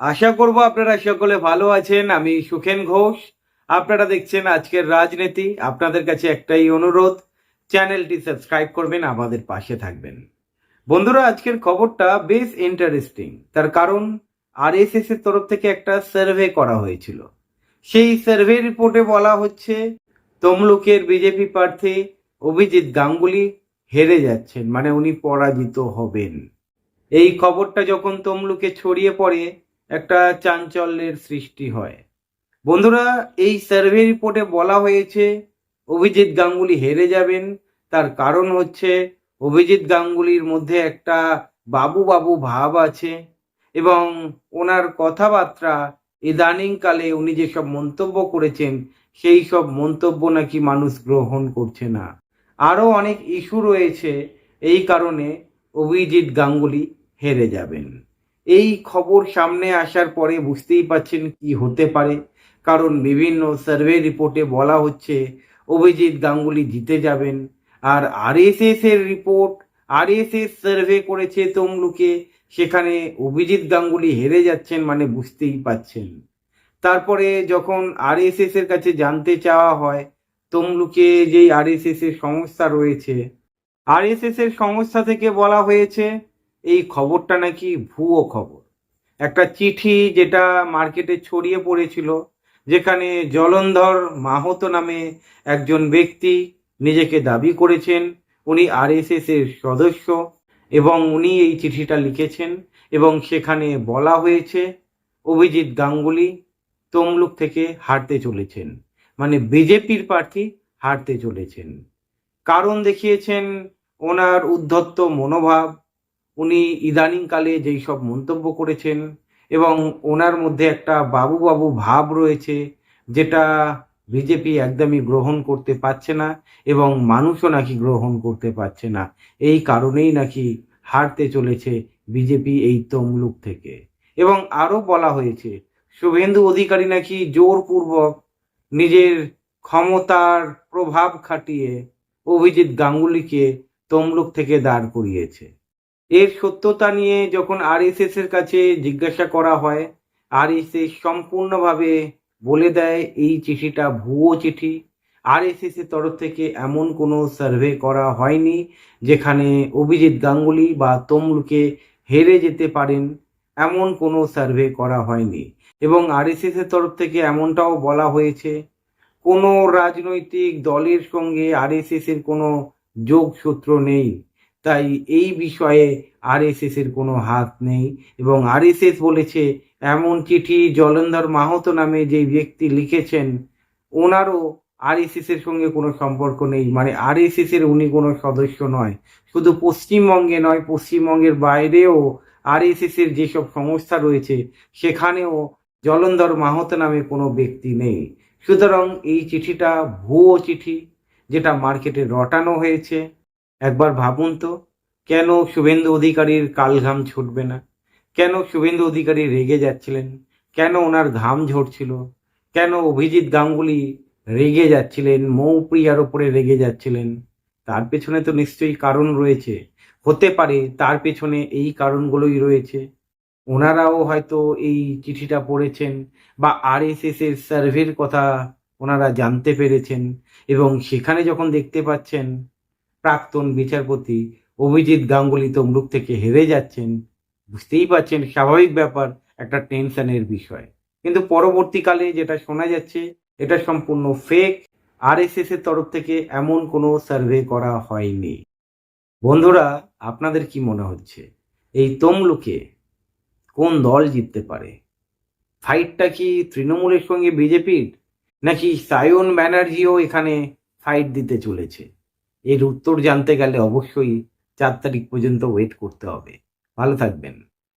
আশা করব আপনারা সকলে ভালো আছেন, আমি সুখেন ঘোষ। আপনারা দেখছেন আজকের রাজনীতি। আপনাদের কাছে একটাই অনুরোধ, চ্যানেলটি সাবস্ক্রাইব করবেন, আমাদের পাশে থাকবেন। বন্ধুরা, আজকের খবরটা বেশ ইন্টারেস্টিং তার কারণ, আরএসএস এর তরফ থেকে একটা সার্ভে করা হয়েছিল। সেই সার্ভে রিপোর্টে বলা হচ্ছে, তমলুকের বিজেপি প্রার্থী অভিজিৎ গাঙ্গুলি হেরে যাচ্ছেন মানে উনি পরাজিত হবেন। এই খবরটা যখন তমলুকে ছড়িয়ে পড়ে একটা চাঞ্চল্যের সৃষ্টি হয়। বন্ধুরা, এই সার্ভে রিপোর্টে বলা হয়েছে, অভিজিৎ গাঙ্গুলি হেরে যাবেন। তার কারণ হচ্ছে, অভিজিৎ গাঙ্গুলির মধ্যে একটা বাবু বাবু ভাব আছে এবং ওনার কথাবার্তা ইদানিংকালে উনি যেসব মন্তব্য করেছেন, সেই সব মন্তব্য নাকি মানুষ গ্রহণ করছে না। আরও অনেক ইস্যু রয়েছে, এই কারণে অভিজিৎ গাঙ্গুলি হেরে যাবেন। এই খবর সামনে আসার পরে বুঝতেই পাচ্ছেন কি হতে পারে। কারণ বিভিন্ন সার্ভে রিপোর্টে বলা হচ্ছে, অভিজিৎ গাঙ্গুলি জিতে যাবেন। আর আরএসএস এর রিপোর্ট, আরএসএস সার্ভে করেছে তমলুকে, সেখানে অভিজিৎ গাঙ্গুলি হেরে যাচ্ছেন মানে বুঝতেই পাচ্ছেন তারপরে যখন আরএসএস এর কাছে জানতে চাওয়া হয়, তমলুকে যেই আরএসএস এর সংস্থা রয়েছে, আরএসএস এর সংস্থা থেকে বলা হয়েছে এই খবরটা নাকি ভুয়ো খবর। একটা চিঠি যেটা মার্কেটে ছড়িয়ে পড়েছিল, যেখানে জলন্ধর মাহতো নামে একজন ব্যক্তি নিজেকে দাবি করেছেন, উনি আরএসএস এর সদস্য এবং উনি এই চিঠিটা লিখেছেন এবং সেখানে বলা হয়েছে, অভিজিৎ গাঙ্গুলি তমলুক থেকে হারতে চলেছেন। মানে বিজেপির প্রার্থী হারতে চলেছেন। কারণ দেখিয়েছেন ওনার উদ্ধত্ত মনোভাব উনি ইদানিংকালে যেই সব মন্তব্য করেছেন এবং ওনার মধ্যে একটা বাবু বাবু ভাব রয়েছে যেটা বিজেপি একদমই গ্রহণ করতে পারছে না এবং মানুষও নাকি গ্রহণ করতে পারছে না। এই কারণেই নাকি হারতে চলেছে বিজেপি এই তমলুক থেকে। এবং আরও বলা হয়েছে, শুভেন্দু অধিকারী নাকি জোরপূর্বক নিজের ক্ষমতার প্রভাব খাটিয়ে অভিজিৎ গাঙ্গুলিকে তমলুক থেকে দাঁড় করিয়েছে। এর সত্যতা নিয়ে যখন আরএসএস এর কাছে জিজ্ঞাসা করা হয়, আরএসএস সম্পূর্ণভাবে বলে দেয়, এই চিঠিটা ভুয়ো চিঠি। আরএসএস এর তরফ থেকে এমন কোনো সার্ভে করা হয়নি যেখানে অভিজিৎ গাঙ্গুলি বা তমলুকে হেরে যেতে পারেন। এমন কোনো সার্ভে করা হয়নি। এবং আরএসএস এর তরফ থেকে এমনটাও বলা হয়েছে, কোনো রাজনৈতিক দলের সঙ্গে আরএসএস এর কোনো যোগসূত্র নেই। তাই এই বিষয়ে আরএসএস এর কোনো হাত নেই এবং আরএসএস বলেছে, এমন চিঠি জলন্ধর মাহাতো নামে যে ব্যক্তি লিখেছেন, ওনারও আরএসএস এর সঙ্গে কোনো সম্পর্ক নেই। মানে আরএসএস এর উনি কোনো সদস্য নয়। শুধু পশ্চিমবঙ্গে নয়, পশ্চিমবঙ্গের বাইরেও আরএসএস এর যেসব সংস্থা রয়েছে, সেখানেও জলন্ধর মাহত নামে কোনো ব্যক্তি নেই। সুতরাং এই চিঠিটা ভুয়ো চিঠি, যেটা মার্কেটে রটানো হয়েছে। একবার ভাবুন তো, কেন শুভেন্দু অধিকারীর কালঘাম ছুটবে না? কেন শুভেন্দু অধিকারী রেগে যাচ্ছিলেন? কেন ওনার ঘাম ঝরছিল? কেন অভিজিৎ গাঙ্গুলি রেগে যাচ্ছিলেন, মৌপ্রিয়ার ওপরে রেগে যাচ্ছিলেন? তার পেছনে তো নিশ্চয়ই কারণ রয়েছে। হতে পারে তার পেছনে এই কারণগুলোই রয়েছে। ওনারাও হয়তো এই চিঠিটা পড়েছেন বা আরএসএস এর সার্ভের কথা ওনারা জানতে পেরেছেন এবং সেখানে যখন দেখতে পাচ্ছেন প্রাক্তন বিচারপতি অভিজিৎ গাঙ্গুলি তমলুক থেকে হেরে যাচ্ছেন। বুঝতেই পারছেন, স্বাভাবিক ব্যাপার, একটা টেনশনের বিষয়। কিন্তু পরবর্তীকালে যেটা শোনা যাচ্ছে, এটা সম্পূর্ণ ফেক আরএসএস এর তরফ থেকে এমন কোনো সার্ভে করা হয়নি। বন্ধুরা, আপনাদের কি মনে হচ্ছে? এই তমলুকে কোন দল জিততে পারে? ফাইটটা কি তৃণমূলের সঙ্গে বিজেপির? নাকি সায়ন ব্যানার্জিও এখানে ফাইট দিতে চলেছে? এর উত্তর জানতে গেলে অবশ্যই চার তারিখ পর্যন্ত ওয়েট করতে হবে। ভালো থাকবেন।